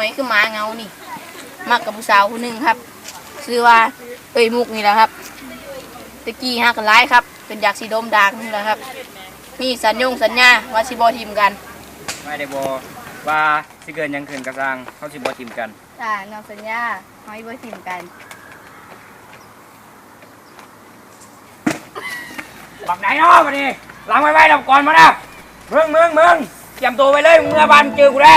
อยคือหมาเงานี่มักกับผู้สาวคนหนึ่งครับชื่อว่าเอ้ยมุกนี่แหละครับตะกี้ฮักกันร้ายครับเป็นอยากสีดมดังนี่แหละครับ มีสัญญงสัญญาว่าสิบอทีมกันไม่ได้บอกว่าสิเกินหยังขึ้นกระซังเขาสิบ่ทิมกันจ้าน้องสัญญาเฮาสิบ่ทีมกันบักไหนเนาะมาดิล้างไว้ไว้ดับก่อนมานะมึงมึงมึงเตรียมตัวไว้เลยมึงเมื่อวันเจอกูแน่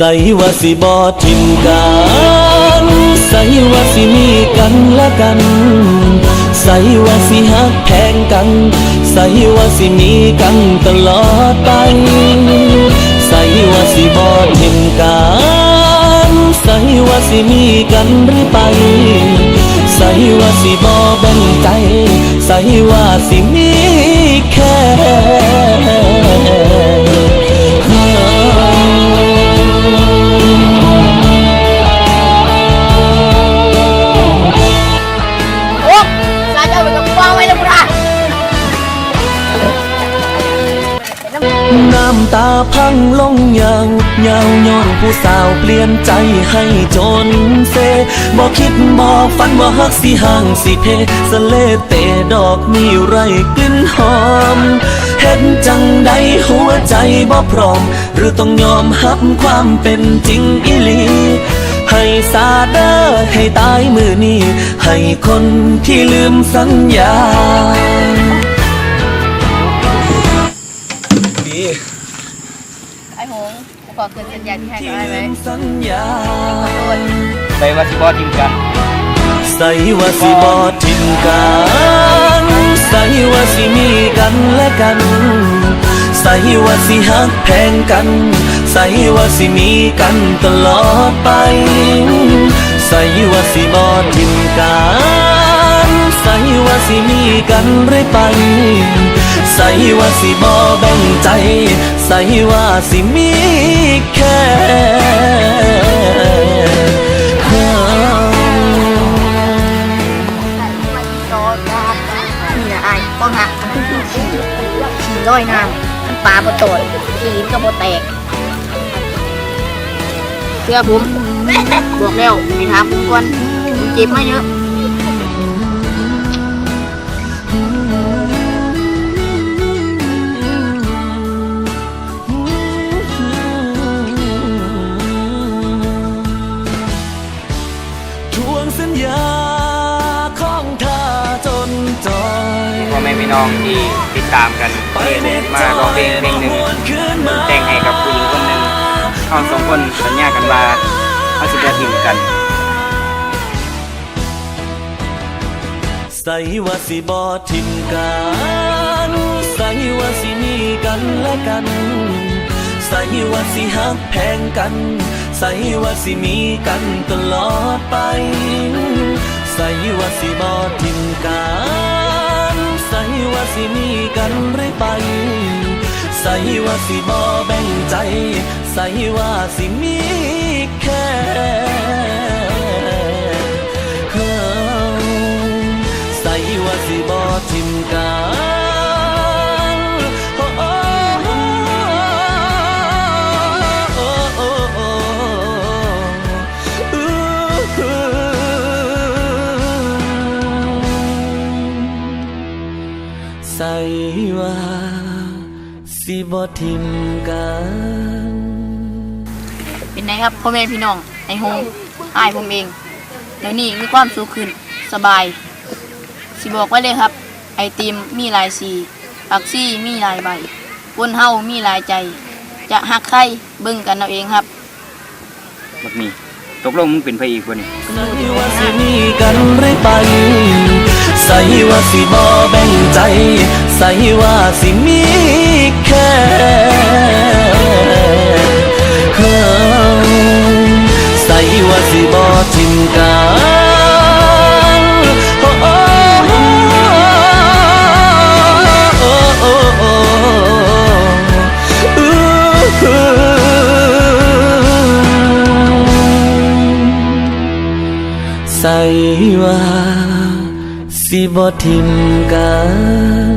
ใส่ว่าสิบอทิมกันใส่ว่าสิมีกันและกัน ใส่ว่าสิหักแพงกัน ใส่ว่าสิมีกันตลอดไป ใส่ว่าสิบอทิมกันใส่ว่าสิมีกันหรือไป ใส่ว่าสิบอแบ่งใจ ใส่ว่าสิำตาพังลงยาวยาวย้อนผู้สาวเปลี่ยนใจให้จนเซบอกคิดบอกฝันว่าฮักสิห่างสิเพสเลเตดอกมีไรกลิ่นหอม เห็นจังใดหัวใจบ่พร้อม หรือต้องยอมหับความเป็นจริงอีหลีให้สาเดอให้ตายมือนี้ ให้คนที่ลืมสัญญา ขอคืนสัญญาที่ให้กับไอ้ไหมสัญญาขอโทษใส่ว่าสิบ่ทิมกันใส่ว่าสิบอทิมกันใส่ว่าสิมีกันและกันใส่ว่าสิหักแพงกัน ใส่ว่าสิมีกันตลอดไป ใส่ว่าสิบอทิมกัน ใส่ว่าสิมีกันเรื่อยไป ใส่ว่าสิบอแบ่งใจ ใส่ว่าสิมีแค่ด้องหักขี่ร้อยน้ำปลาบนโตดขี่ก็บนแตกเชื่อผมบอกแล้วไม่ถามผมก่อนผมเจ็บมาเยอะ พี่น้องที่ติดตามกันเพลงมาร้องเพลงเพลงหนึ่งแต่งให้กับผู้หญิงคนหนึ่งเขาสองคนสัญญากันว่าเขาสิบ่ทิมกันใส่ว่าสิบอทิมกันใส่ว่าสิมีกันและกันใส่ว่าสิหักแพงกันใส่ว่าสิมีกันตลอดไปใส่ว่าสิบอทิมกัน สิมีกันหรือไป ใส่ว่าสิบ่แบ่งใจ ใส่ว่าสิมีแค่ สิบอทิมกันเป็นไงครับพ่อแม่พี่น้องไอ้หงอายผมเองเดี๋ยวนี้มีความสุขขึ้นสบาย สิบอกไว้เลยครับ ไอติมมีหลายสีผักซี่มีหลายใบคนเฮามีหลายใจ จะหักใครเบิ่งกันเอาเองครับบักมีตกลงมึงเป็นพระเอกบ่นี่ใส่ว่าสิมีกันเรื่อยไปใส่ ว่าสิบ่แบ่งใจ ใส่ว่าสิมีแค่เฮาใส่ว่าสิบ่ทิมกันใส่ว่า สิบ่ทิมกัน